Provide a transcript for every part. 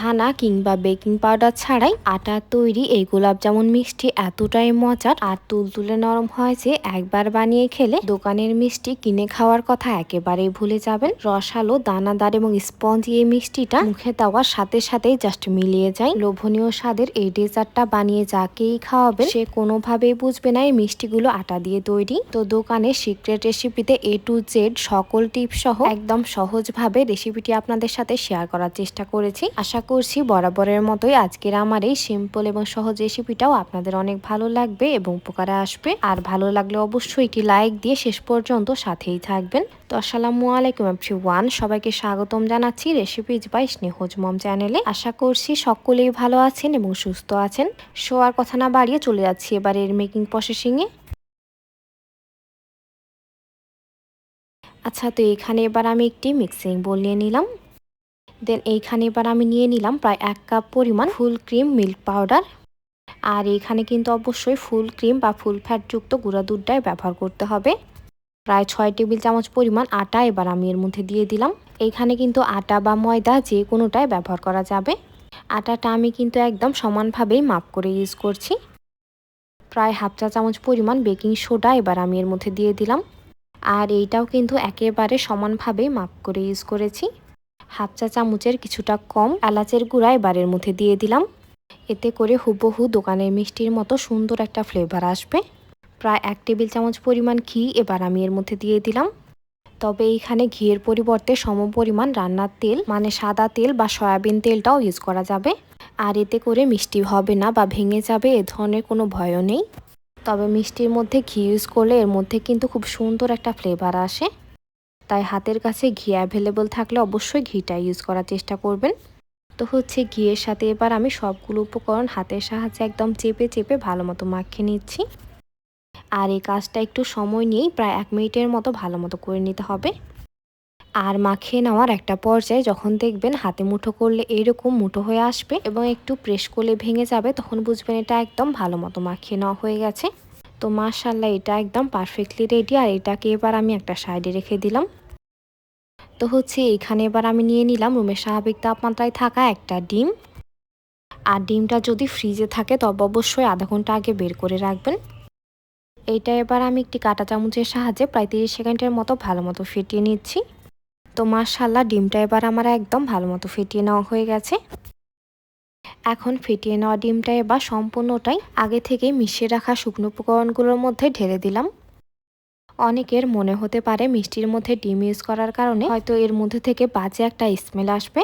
ছানা কিংবা baking powder ছাড়াই আটা তৈরি। এই গোলাপ জামুন মিষ্টি এতটাই মজার আর তুলতুলে নরম হয় যে একবার বানিয়ে খেলে দোকানের মিষ্টি কিনে খাওয়ার কথা একেবারেই ভুলে যাবেন। রসালো দানাদার এবং স্পঞ্জি এই মিষ্টিটা মুখে দেওয়ার সাথে সাথেই জাস্ট মিলিয়ে যায়। লোভনীয় স্বাদের এই ডেজার্টটা বানিয়ে যাকেই খাওয়াবেন সে কোনোভাবেই বুঝবে না এই মিষ্টিগুলো আটা দিয়ে তৈরি। তো দোকানের সিক্রেট রেসিপিতে এ টু জেড সকল টিপ সহ একদম সহজভাবে রেসিপিটি আপনাদের সাথে শেয়ার করার চেষ্টা করেছি। আশা করছি বরাবরের মতোই আজকের আমার এই সিম্পল এবং সহজ রেসিপিটাও আপনাদের অনেক ভালো লাগবে এবং উপকারে আসবে। আর ভালো লাগলে অবশ্যই একটি লাইক দিয়ে শেষ পর্যন্ত সাথেই থাকবেন। তো আসসালামু আলাইকুম এভরি ওয়ান সবাইকে স্বাগতম জানাচ্ছি রেসিপিজ বাই স্নেহজ মম চ্যানেলে আশা করছি সকলেই ভালো আছেন এবং সুস্থ আছেন। শোয়ার কথা না বাড়িয়ে চলে যাচ্ছি এবার এর মেকিং প্রসেসিংয়ে আচ্ছা তো এখানে এবার আমি একটি মিক্সিং বোল নিয়ে নিলাম। দেন এইখানে এবার আমি নিয়ে নিলাম প্রায় এক কাপ পরিমাণ ফুল ক্রিম মিল্ক পাউডার আর এখানে কিন্তু অবশ্যই ফুল ক্রিম বা ফুল ফ্যাটযুক্ত গুঁড়া দুধটাই ব্যবহার করতে হবে। প্রায় ছয় টেবিল চামচ পরিমাণ আটা এবার আমি এর মধ্যে দিয়ে দিলাম। এইখানে কিন্তু আটা বা ময়দা যে কোনোটাই ব্যবহার করা যাবে। আটাটা আমি কিন্তু একদম সমানভাবেই মাপ করে ইউজ করছি। প্রায় হাফ চা চামচ পরিমাণ বেকিং সোডা এবার আমি এর মধ্যে দিয়ে দিলাম। আর এইটাও কিন্তু একেবারে সমানভাবেই মাপ করে ইউজ করেছি। হাফ চা চামচের কিছুটা কম এলাচের গুঁড়া এবারের মধ্যে দিয়ে দিলাম। এতে করে হুবহু দোকানের মিষ্টির মতো সুন্দর একটা ফ্লেভার আসবে। প্রায় এক টেবিল চামচ পরিমাণ ঘি এবার আমি এর মধ্যে দিয়ে দিলাম। তবে এইখানে ঘিয়ের পরিবর্তে সম পরিমাণ রান্নার তেল মানে সাদা তেল বা সয়াবিন তেলটাও ইউজ করা যাবে। আর এতে করে মিষ্টি হবে না বা ভেঙে যাবে এ ধরনের কোনো ভয়ও নেই। তবে মিষ্টির মধ্যে ঘি ইউজ করলে এর মধ্যে কিন্তু খুব সুন্দর একটা ফ্লেভার আসে। তাই হাতের কাছে ঘি অ্যাভেলেবল থাকলে অবশ্যই ঘিটা ইউজ করার চেষ্টা করবেন। তো হচ্ছে ঘিয়ের সাথে এবার আমি সবগুলো উপকরণ হাতের সাহায্যে একদম চেপে চেপে ভালো মতো মাখিয়ে নিচ্ছি। আর এই কাজটা একটু সময় নিয়েই প্রায় এক মিনিটের মতো ভালো মতো করে নিতে হবে। আর মাখিয়ে নেওয়ার একটা পর্যায়ে যখন দেখবেন হাতে মুঠো করলে এরকম মুঠো হয়ে আসবে এবং একটু প্রেস করলে ভেঙে যাবে, তখন বুঝবেন এটা একদম ভালো মতো মাখিয়ে নেওয়া হয়ে গেছে। তো মার্শাল্লাহ এটা একদম পারফেক্টলি রেডি আর এটাকে এবার আমি একটা সাইডে রেখে দিলাম। তো হচ্ছে এইখানে এবার আমি নিয়ে নিলাম রুমের স্বাভাবিক তাপমাত্রায় থাকা একটা ডিম। আর ডিমটা যদি ফ্রিজে থাকে তবে অবশ্যই আধা ঘণ্টা আগে বের করে রাখবেন। এইটা এবার আমি একটি কাটা চামচের সাহায্যে প্রায় তিরিশ সেকেন্ডের মতো ভালো মতো ফেটিয়ে নিচ্ছি। তো মার্শাল্লাহ ডিমটা এবার আমার একদম ভালো মতো ফেটিয়ে নেওয়া হয়ে গেছে। এখন ফেটিয়ে নেওয়া ডিমটা এবার সম্পূর্ণটাই আগে থেকে মিশিয়ে রাখা শুকনো উপকরণগুলোর মধ্যে ঢেলে দিলাম। অনেকের মনে হতে পারে মিষ্টির মধ্যে ডিম ইউজ করার কারণে হয়তো এর মধ্যে থেকে বাজে একটা স্মেল আসবে।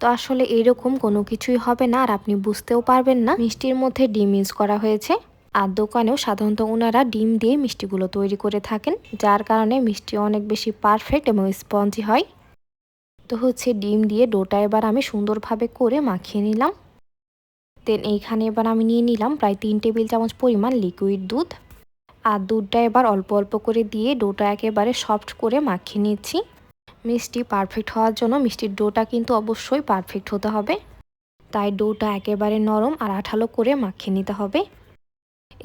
তো আসলে এরকম কোনো কিছুই হবে না আর আপনি বুঝতেও পারবেন না মিষ্টির মধ্যে ডিম ইউজ করা হয়েছে। আর দোকানেও সাধারণত ওনারা ডিম দিয়ে মিষ্টিগুলো তৈরি করে থাকেন, যার কারণে মিষ্টি অনেক বেশি পারফেক্ট এবং স্পঞ্জি হয়। তো হচ্ছে ডিম দিয়ে ডোটা এবার আমি সুন্দরভাবে করে মাখিয়ে নিলাম। দেন এইখানে এবার আমি নিয়ে নিলাম প্রায় তিন টেবিল চামচ পরিমাণ লিকুইড দুধ। আর দুধটা এবার অল্প অল্প করে দিয়ে ডোটা একেবারে সফট করে মাখিয়ে নিচ্ছি। মিষ্টি পারফেক্ট হওয়ার জন্য মিষ্টির ডোটা কিন্তু অবশ্যই পারফেক্ট হতে হবে। তাই ডোটা একেবারে নরম আর আঠালো করে মাখিয়ে নিতে হবে।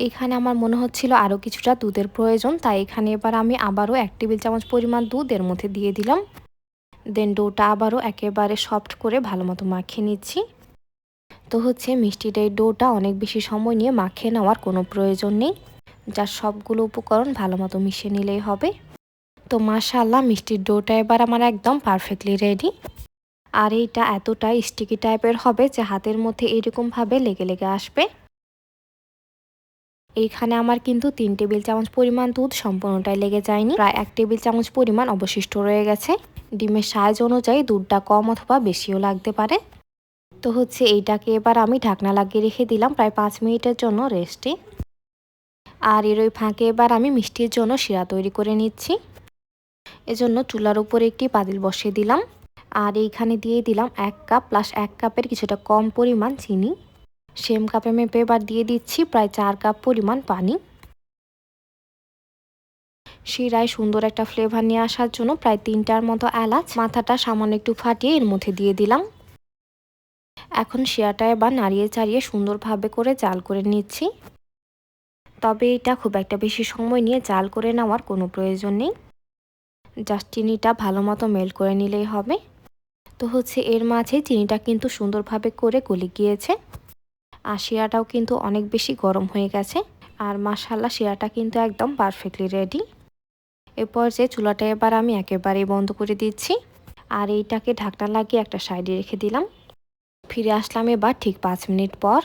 এখানে আমার মনে হচ্ছিল আরও কিছুটা দুধের প্রয়োজন, তাই এখানে এবার আমি আবারও এক টেবিল চামচ পরিমাণ দুধ এর মধ্যে দিয়ে দিলাম। দেন ডোটা আবারও একেবারে সফট করে ভালো মতো মাখিয়ে নিচ্ছি। তো হচ্ছে মিষ্টির ডোটা অনেক বেশি সময় নিয়ে মাখিয়ে নেওয়ার কোনো প্রয়োজন নেই। যার সবগুলো উপকরণ ভালো মতো মিশিয়ে নিলেই হবে। তো মাশাল্লাহ মিষ্টির ডোটা এবার আমার একদম পারফেক্টলি রেডি আর এইটা এতটাই স্টিকি টাইপের হবে যে হাতের মধ্যে এরকমভাবে লেগে লেগে আসবে। এইখানে আমার কিন্তু তিন টেবিল চামচ পরিমাণ দুধ সম্পূর্ণটাই লেগে যায়নি। প্রায় এক টেবিল চামচ পরিমাণ অবশিষ্ট রয়ে গেছে। ডিমের সাইজ অনুযায়ী দুধটা কম অথবা বেশিও লাগতে পারে। তো হচ্ছে এইটাকে এবার আমি ঢাকনা লাগিয়ে রেখে দিলাম প্রায় পাঁচ মিনিটের জন্য রেস্টে। আর এর ওই ফাঁকে এবার আমি মিষ্টির জন্য শিরা তৈরি করে নিচ্ছি। এজন্য চুলার উপরে একটি পাতিল বসিয়ে দিলাম। আর এইখানে দিয়ে দিলাম এক কাপ প্লাস এক কাপের কিছুটা কম পরিমাণ চিনি। সেম কাপে মেপে এবার দিয়ে দিচ্ছি প্রায় চার কাপ পরিমাণ পানি। শিরায় সুন্দর একটা ফ্লেভার নিয়ে আসার জন্য প্রায় তিনটার মতো এলাচ মাথাটা সামান্য একটু ফাটিয়ে এর মধ্যে দিয়ে দিলাম। এখন শিরাটা এবার নাড়িয়ে চাড়িয়ে সুন্দরভাবে করে জাল করে নিচ্ছি। তবে এটা খুব একটা বেশি সময় নিয়ে জাল করে নেওয়ার কোনো প্রয়োজন নেই। জাস্ট চিনিটা ভালো মতো মেল্ট করে নিলেই হবে। তো হচ্ছে এর মাঝে চিনিটা কিন্তু সুন্দরভাবে করে গলে গিয়েছে। আর শিরাটাও কিন্তু অনেক বেশি গরম হয়ে গেছে। আর মাসাল্লা শিরাটা কিন্তু একদম পারফেক্টলি রেডি এরপর যে চুলাটা এবার আমি একেবারেই বন্ধ করে দিচ্ছি। আর এইটাকে ঢাকনা লাগিয়ে একটা সাইডে রেখে দিলাম। ফিরে আসলাম এবার ঠিক পাঁচ মিনিট পর।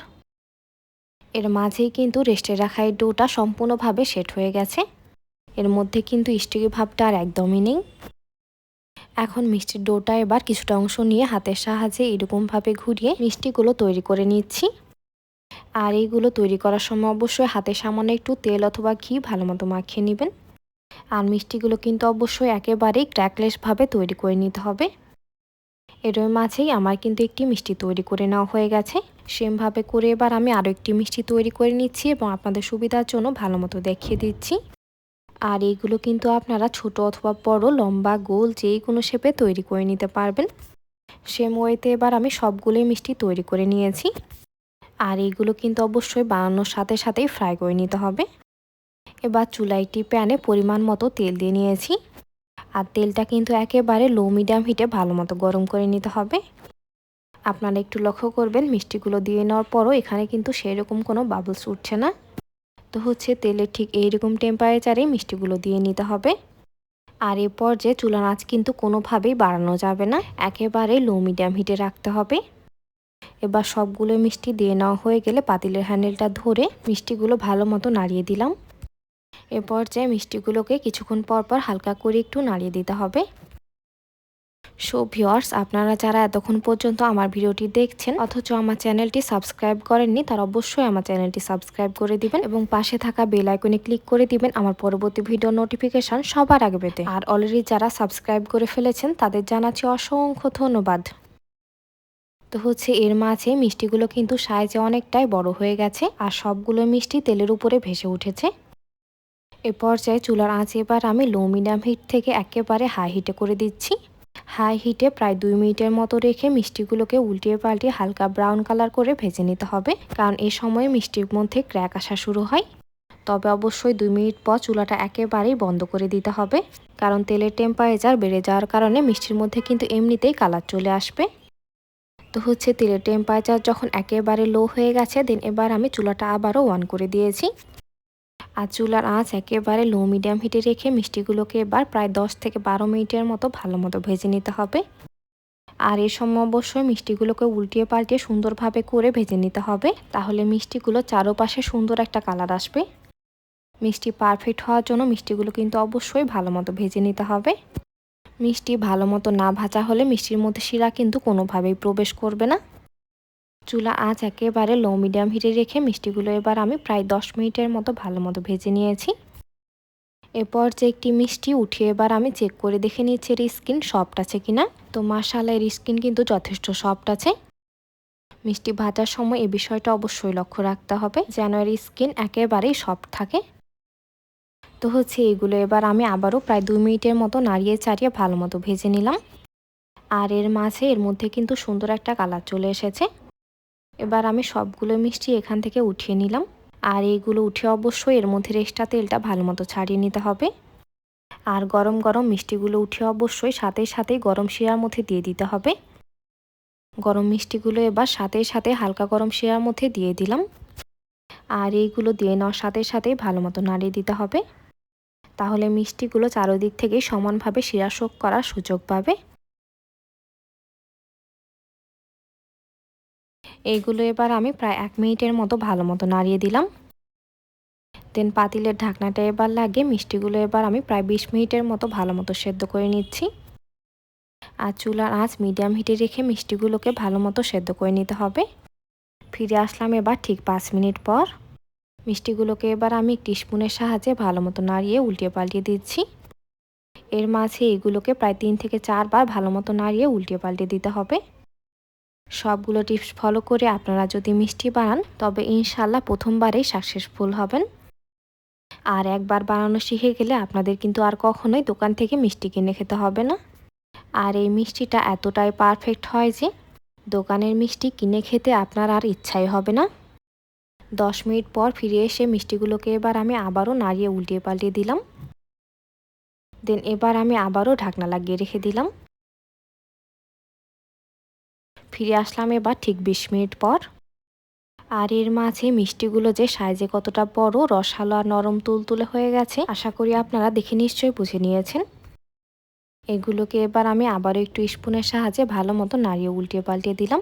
এর মাঝেই কিন্তু রেস্টে রাখা এই ডোটা সম্পূর্ণভাবে সেট হয়ে গেছে। এর মধ্যে কিন্তু স্টিকি ভাবটা আর একদমই নেই। এখন মিষ্টির ডোটা এবার কিছুটা অংশ নিয়ে হাতের সাহায্যে এরকমভাবে ঘুরিয়ে মিষ্টিগুলো তৈরি করে নিচ্ছি। আর এইগুলো তৈরি করার সময় অবশ্যই হাতে সামান্য একটু তেল অথবা ঘি ভালো মতো মাখিয়ে নেবেন। আর মিষ্টিগুলো কিন্তু অবশ্যই একেবারেই ক্র্যাকলেসভাবে তৈরি করে নিতে হবে। এর মাঝেই আমার কিন্তু একটি মিষ্টি তৈরি করে নেওয়া হয়ে গেছে। সেমভাবে করে এবার আমি আরও একটি মিষ্টি তৈরি করে নিচ্ছি এবং আপনাদের সুবিধার জন্য ভালো মতো দেখিয়ে দিচ্ছি। আর এইগুলো কিন্তু আপনারা ছোট অথবা বড়, লম্বা, গোল যেই কোনো শেপে তৈরি করে নিতে পারবেন। সেম ওয়েতে এবার আমি সবগুলোই মিষ্টি তৈরি করে নিয়েছি। আর এইগুলো কিন্তু অবশ্যই বানানোর সাথে সাথেই ফ্রাই করে নিতে হবে। এবার চুলা একটি প্যানে পরিমাণ মতো তেল দিয়ে নিয়েছি। আর তেলটা কিন্তু একেবারে লো মিডিয়াম হিটে ভালো মতো গরম করে নিতে হবে। আপনারা একটু লক্ষ্য করবেন, মিষ্টিগুলো দিয়ে নেওয়ার পরও এখানে কিন্তু সেরকম কোনো বাবলস উঠছে না। তো হচ্ছে তেলের ঠিক এইরকম টেম্পারেচারে মিষ্টিগুলো দিয়ে নিতে হবে। আর এরপর যে চুলার আঁচ কিন্তু কোনোভাবেই বাড়ানো যাবে না, একেবারে লো মিডিয়াম হিটে রাখতে হবে। এবার সবগুলো মিষ্টি দিয়ে নেওয়া হয়ে গেলে পাতিলের হ্যান্ডেলটা ধরে মিষ্টিগুলো ভালো মতো নাড়িয়ে দিলাম। এরপর যে মিষ্টিগুলোকে কিছুক্ষণ পর পর হালকা করে একটু নাড়িয়ে দিতে হবে। সো ভিওয়ার্স আপনারা যারা এতক্ষণ পর্যন্ত আমার ভিডিওটি দেখছেন, অথচ আমার চ্যানেলটি সাবস্ক্রাইব করেননি, তার অবশ্যই আমার চ্যানেলটি সাবস্ক্রাইব করে দিবেন এবং পাশে থাকা বেল আইকনে ক্লিক করে দিবেন আমার পরবর্তী ভিডিও নোটিফিকেশন সবার আগে পেতে। আর অলরেডি যারা সাবস্ক্রাইব করে ফেলেছেন, তাদের জানাচ্ছি অসংখ্য ধন্যবাদ। তো হচ্ছে এর মাঝে মিষ্টিগুলো কিন্তু সাইজে অনেকটাই বড় হয়ে গেছে, আর সবগুলো মিষ্টি তেলের উপরে ভেসে উঠেছে। এ পর্যায়ে চুলার আঁচ এবার আমি লো মিডিয়াম হিট থেকে একেবারে হাই হিটে করে দিচ্ছি। হাই হিটে প্রায় দুই মিনিটের মতো রেখে মিষ্টিগুলোকে উল্টিয়ে পাল্টিয়ে হালকা ব্রাউন কালার করে ভেজে নিতে হবে। কারণ এ সময় মিষ্টির মধ্যে ক্র্যাক আসা শুরু হয়। তবে অবশ্যই দুই মিনিট পর চুলাটা একেবারেই বন্ধ করে দিতে হবে। কারণ তেলের টেম্পারেচার বেড়ে যাওয়ার কারণে মিষ্টির মধ্যে কিন্তু এমনিতেই কালার চলে আসবে। তো হচ্ছে তেলের টেম্পারেচার যখন একেবারে লো হয়ে গেছে, দেন এবার আমি চুলাটা আবারও অন করে দিয়েছি। আর চুলার আঁচ একেবারে লো মিডিয়াম হিটে রেখে মিষ্টিগুলোকে এবার প্রায় দশ থেকে বারো মিনিটের মতো ভালো মতো ভেজে নিতে হবে। আর এ সময় অবশ্যই মিষ্টিগুলোকে উল্টিয়ে পাল্টিয়ে সুন্দরভাবে করে ভেজে নিতে হবে। তাহলে মিষ্টিগুলো চারোপাশে সুন্দর একটা কালার আসবে। মিষ্টি পারফেক্ট হওয়ার জন্য মিষ্টিগুলো কিন্তু অবশ্যই ভালো মতো ভেজে নিতে হবে। মিষ্টি ভালো মতো না ভাজা হলে মিষ্টির মধ্যে শিরা কিন্তু কোনোভাবেই প্রবেশ করবে না। চুলা আঁচ একেবারে লো মিডিয়াম হিটে রেখে মিষ্টিগুলো এবার আমি প্রায় দশ মিনিটের মতো ভালো মতো ভেজে নিয়েছি। এরপর যে একটি মিষ্টি উঠিয়ে এবার আমি চেক করে দেখে নিয়েছি এর স্কিন সফট আছে কিনা। তো মাসালা এর স্কিন কিন্তু যথেষ্ট সফট আছে। মিষ্টি ভাজার সময় এ বিষয়টা অবশ্যই লক্ষ্য রাখতে হবে, যেন এর স্কিন একেবারেই সফট থাকে। তো হচ্ছে এগুলো এবার আমি আবারও প্রায় দুই মিনিটের মতো নাড়িয়ে চাড়িয়ে ভালো মতো ভেজে নিলাম। আর এর মাঝে এর মধ্যে কিন্তু সুন্দর একটা কালার চলে এসেছে। এবার আমি সবগুলো মিষ্টি এখান থেকে উঠিয়ে নিলাম। আর এইগুলো উঠে অবশ্যই এর মধ্যে রেস্টা তেলটা ভালো মতো ছাড়িয়ে নিতে হবে। আর গরম গরম মিষ্টিগুলো উঠে অবশ্যই সাথে সাথেই গরম শিরার মধ্যে দিয়ে দিতে হবে। গরম মিষ্টিগুলো এবার সাথে সাথে হালকা গরম শিরার মধ্যে দিয়ে দিলাম। আর এইগুলো দিয়ে নেওয়ার সাথে সাথেই ভালো মতো নাড়িয়ে দিতে হবে। তাহলে মিষ্টিগুলো চারোদিক থেকেই সমানভাবে শিরা শোক করার সুযোগ পাবে। এইগুলো এবার আমি প্রায় এক মিনিটের মতো ভালো মতো নাড়িয়ে দিলাম। দেন পাতিলের ঢাকনাটা এবার লাগিয়ে মিষ্টিগুলো এবার আমি প্রায় বিশ মিনিটের মতো ভালো মতো সেদ্ধ করে নিচ্ছি। আর চুলার আঁচ মিডিয়াম হিটে রেখে মিষ্টিগুলোকে ভালো মতো সেদ্ধ করে নিতে হবে। ফিরে আসলাম এবার ঠিক পাঁচ মিনিট পর। মিষ্টিগুলোকে এবার আমি একটি স্পুনের সাহায্যে ভালো মতো নাড়িয়ে উল্টিয়ে পাল্টিয়ে দিচ্ছি। এর মাঝে এগুলোকে প্রায় তিন থেকে চারবার ভালো মতো নাড়িয়ে উল্টিয়ে পাল্টে দিতে হবে। সবগুলো টিপস ফলো করে আপনারা যদি মিষ্টি বানান, তবে ইনশাল্লাহ প্রথমবারেই সাকসেসফুল হবেন। আর একবার বানানো শিখে গেলে আপনাদের কিন্তু আর কখনোই দোকান থেকে মিষ্টি কিনে খেতে হবে না। আর এই মিষ্টিটা এতটাই পারফেক্ট হয় যে, দোকানের মিষ্টি কিনে খেতে আপনার আর ইচ্ছাই হবে না। দশ মিনিট পর ফিরে এসে মিষ্টিগুলোকে এবার আমি আবারও নাড়িয়ে উল্টিয়ে পাল্টিয়ে দিলাম। দেন এবার আমি আবারও ঢাকনা লাগিয়ে রেখে দিলাম। ফিরে আসলাম এবার ঠিক বিশ মিনিট পর। আর এর মাঝে মিষ্টিগুলো যে সাইজে কতটা বড়, রসালো আর নরম তুলতুলে হয়ে গেছে, আশা করি আপনারা দেখে নিশ্চয়ই বুঝে নিয়েছেন। এগুলোকে এবার আমি আবারও একটু স্পুনের সাহায্যে ভালো মতো নাড়িয়ে উল্টিয়ে পাল্টিয়ে দিলাম।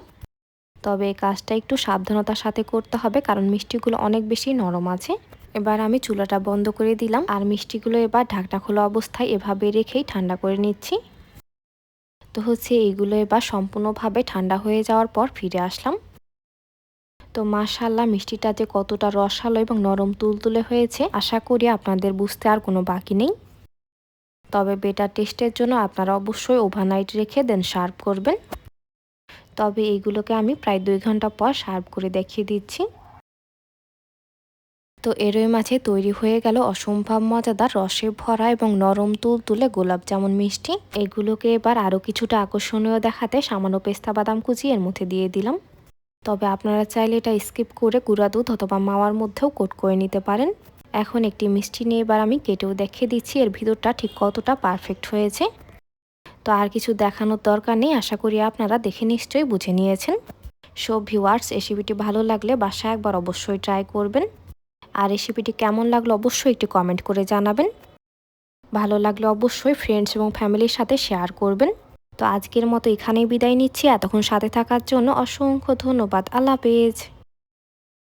তবে এই কাজটা একটু সাবধানতার সাথে করতে হবে, কারণ মিষ্টিগুলো অনেক বেশি নরম আছে। এবার আমি চুলাটা বন্ধ করে দিলাম, আর মিষ্টিগুলো এবার ঢাকনা খোলা অবস্থায় এভাবে রেখেই ঠান্ডা করে নিচ্ছি। তো হচ্ছে এইগুলো এবার সম্পূর্ণভাবে ঠান্ডা হয়ে যাওয়ার পর ফিরে আসলাম। তো মাশাল্লাহ মিষ্টিটা যে কতটা রসালো এবং নরম তুলতুলে হয়েছে, আশা করি আপনাদের বুঝতে আর কোনো বাকি নেই। তবে বেটার টেস্টের জন্য আপনারা অবশ্যই ওভারনাইট রেখে দেন, সার্ভ করবেন। তবে এইগুলোকে আমি প্রায় দুই ঘণ্টা পর সার্ভ করে দেখিয়ে দিচ্ছি। তো এরই মাঝে তৈরি হয়ে গেল অসম্ভব মজাদার রসে ভরা এবং নরম তুল তুলে গোলাপ জামুন মিষ্টি। এগুলোকে এবার আরও কিছুটা আকর্ষণীয় দেখাতে সামান্য পেস্তা বাদাম কুচি এর মধ্যে দিয়ে দিলাম। তবে আপনারা চাইলে এটা স্কিপ করে গুঁড়া দুধ অথবা মাওয়ার মধ্যেও কোট করে নিতে পারেন। এখন একটি মিষ্টি নিয়ে এবার আমি কেটেও দেখিয়ে দিচ্ছি, এর ভিতরটা ঠিক কতটা পারফেক্ট হয়েছে। তো আর কিছু দেখানোর দরকার নেই, আশা করি আপনারা দেখে নিশ্চয়ই বুঝে নিয়েছেন। সব ভিউয়ার্স রেসিপিটি ভালো লাগলে বাসায় একবার অবশ্যই ট্রাই করবেন। আর রেসিপিটি কেমন লাগল অবশ্যই একটি কমেন্ট করে জানাবেন। ভালো লাগলে অবশ্যই ফ্রেন্ডস এবং ফ্যামিলির সাথে শেয়ার করবেন। তো আজকের মতো এখানেই বিদায় নিচ্ছি। এতক্ষণ সাথে থাকার জন্য অসংখ্য ধন্যবাদ। আল্লাহ হাফেজ।